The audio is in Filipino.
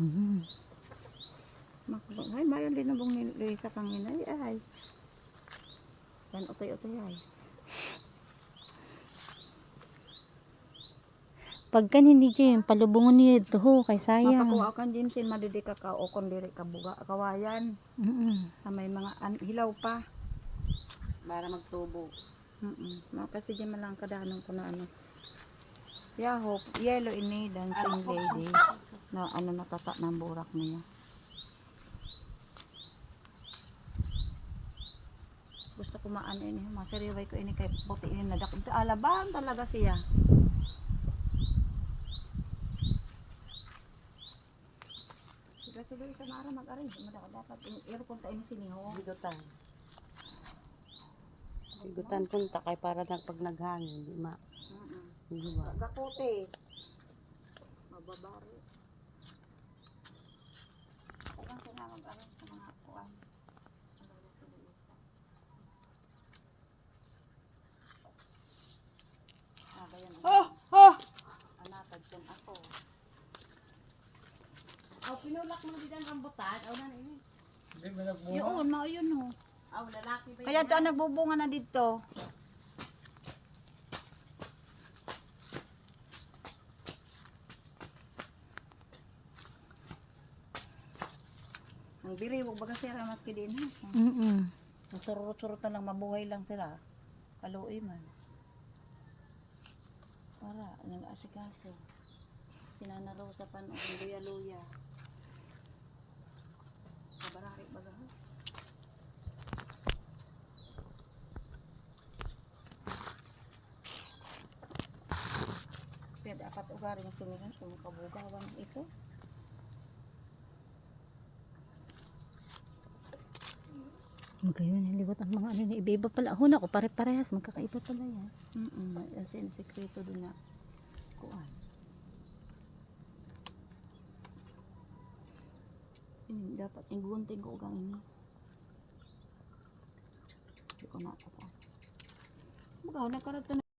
Mhm. Makabang, ay, mayon din nabong ni Luisa kang inay, ay. Yan, utay-utay, ay. Pagka ni Jim, palubungon ni ito ho, kay sayang. Mapakuha kan Jimsin, madidi ka ka, o kon diri ka buga, kawayan. Mm-mm. Na may mga an, hilaw pa. Para magtubo. Mm -mm. Kasi di man lang kadanon ko na ano. Yeah, hope. Yellow ini, dancing lady. Na ano natata ng burak niya. Gusto ko maano ini, masiriway ko ini kay puti ini nadak. Ito alaban talaga siya. Sige, sige, sa mara. Madaka dapat yung aircon ta ini siniho. Higutan. Higutan punta kay para nag pag naghangin, di ma. Hindi? Gakote. Mababari. Parang sinamag aron sa mga. Ah, bayan. Oh, oh. Anatag din ako. Aw pinulak mo diyan rambutan, aw nan ini. Yun, mao yun ho. Aw lalaki ba? Kaya to ang nagbubunga na dito. Ang diri, wag baga sira maski din ha. Mm-mm. Ang surut-surut na lang, mabuhay lang sila. Kaluoy man. Para, nang asikaso. Sinana Rosa pan o luya-luya. Kabarari baga ho. Kaya dapat ugarin ng sinihan kung kabugawan ito. Magkayo nilibot ang mga ano ni iba-iba pala. Ho na ko, pare-parehas. Magkakaiba pala yan. Mm-mm. As in, sekreto doon na kuan. Ini dapat yung gunting ko ugang ini. Hindi ko na kata. Magaw na karata na.